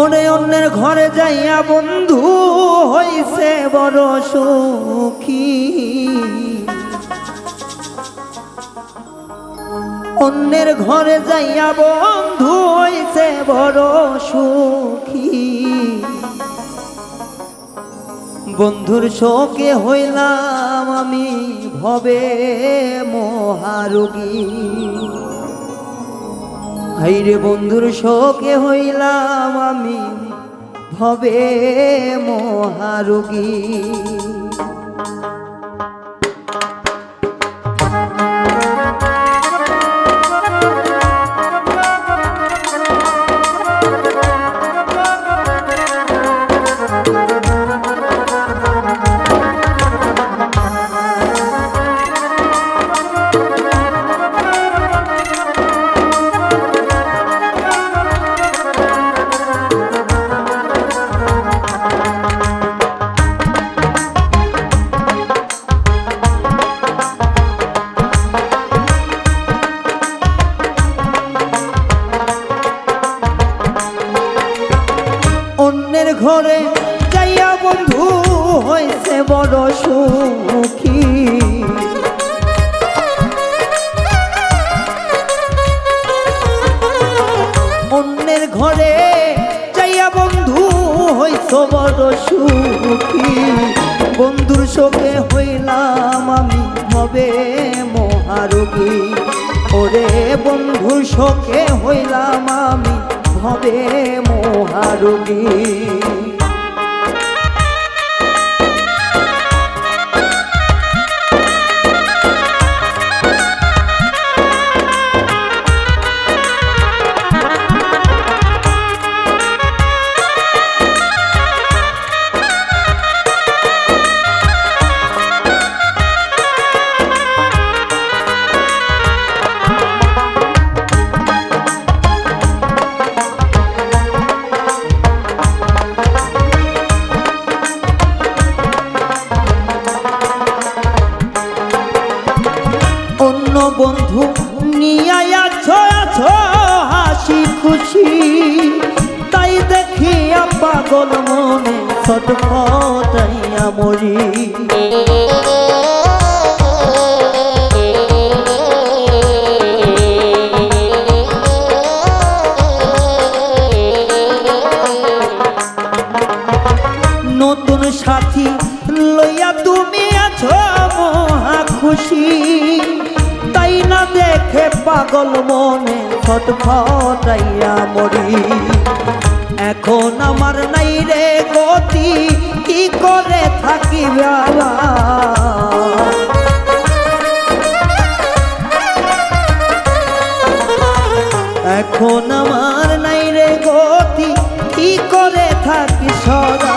ওরে অন্যের ঘরে যাইয়া বন্ধু হইছে বড় সুখী। অন্যের ঘরে যাইয়া বন্ধু হইছে বড় সুখী। বন্ধুর শোকে হইলাম আমি ভবে মহারোগী। হাইরে বন্ধুর শোকে হইলাম আমি ভবে মহারোগী। ঘরে যাইয়া বন্ধু হয়েছে বড় সুখী। অন্যের ঘরে যাইয়া বন্ধু হইছ বড় সুখী। বন্ধুর শোকে হইলাম আমি হবে মহারোগী। ওরে বন্ধুর শোকে হইলাম আমি হবে মহারোগী পাগল মনে ছটফটাইয়া মরি। নতুন সাথী লইয়া তুমি আছো, মহা খুশি। তাই না দেখে পাগল মনে ছটফটাইয়া মরি। এখন আমার নাই কি করে থাকি বাবা? এখন আমার নাই রে গতি, কি করে থাকি সদা?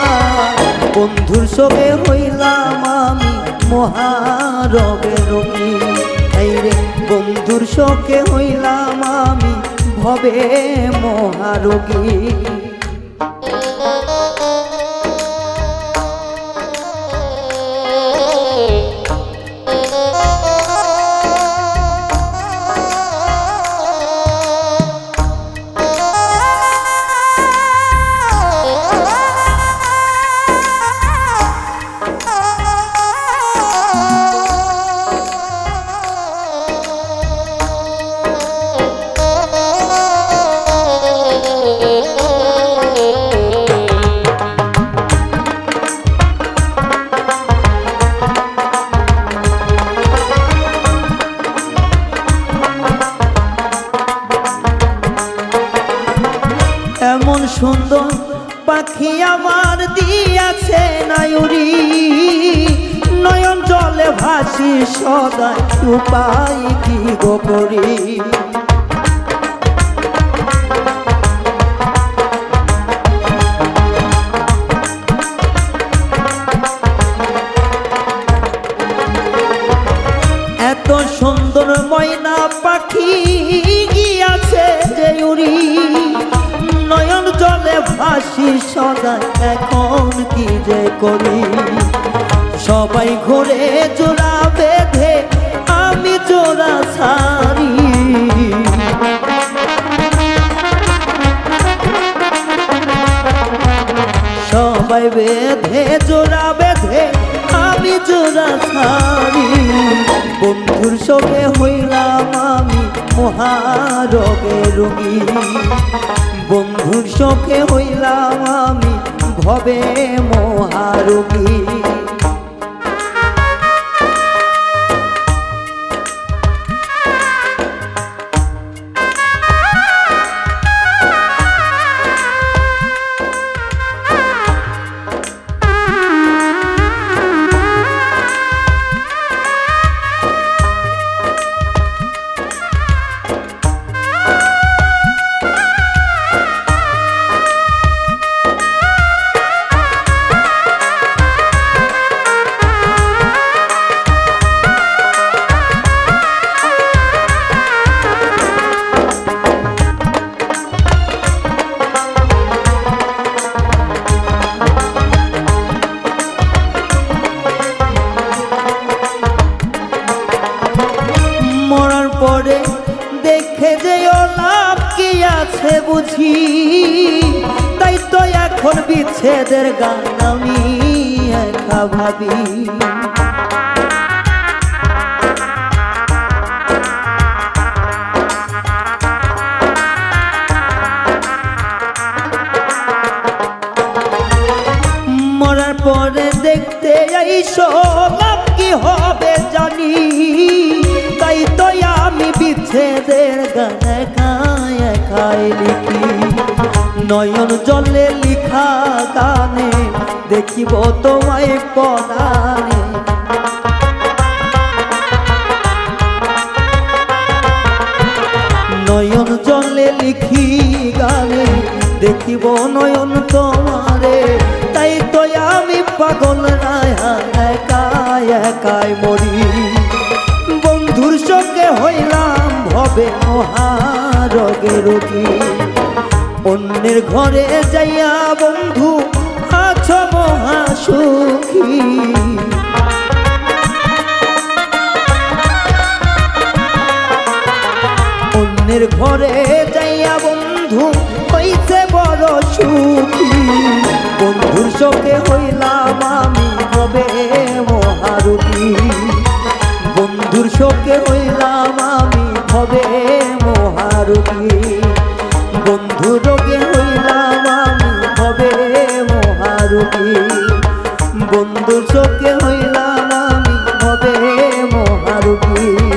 বন্ধুর সবে হইলাম আমি মহারবে রোগী এই রে বন্ধুর শোকে হইলাম আমি ভবে মহারোগী। সুন্দর পাখি আমার দিয়াছে নায়ুরি। নয়ন জলে ভাসি সদায় উপায় কি গো সদা এখন কি যে করি? সবাই ঘুরে জোড়া বেঁধে, আমি জোড়া ছাড়ি। সবাই বেঁধে, জোড়া বেঁধে, আমি জোড়া ছাড়ি। বন্ধুর সঙ্গে হইলাম আমি মহারোগে রোগী। বন্ধুর শখে হইলাম আমি ভবে মহারোগী। বিচ্ছেদের গান আমি একা ভাবি। মরার পরে দেখতে আইসো লাভ কি হবে জানি। তাই তো আমি বিচ্ছেদের গান একাই একাই লিখি। নয়ন জলে লিখা গানে, দেখিব তোমায় পরাণে নয়ন জলে লিখি গানে, দেখিব নয়ন তোমারে। তাই তো আমি পাগল একাই মরি। বন্ধুর সঙ্গে হইলাম ভবে মহারগে রোগী। অন্যের ঘরে যাইয়া বন্ধু আছো মহাসুখী। অন্যের ঘরে যাইয়া বন্ধু হইতে বড় সুখী। বন্ধুর চোখে হইলাম আমি হবে মহারুখী বন্ধুর চোখে হইলাম বন্ধুর চোখে হইলাম আমি হবে মহারুখী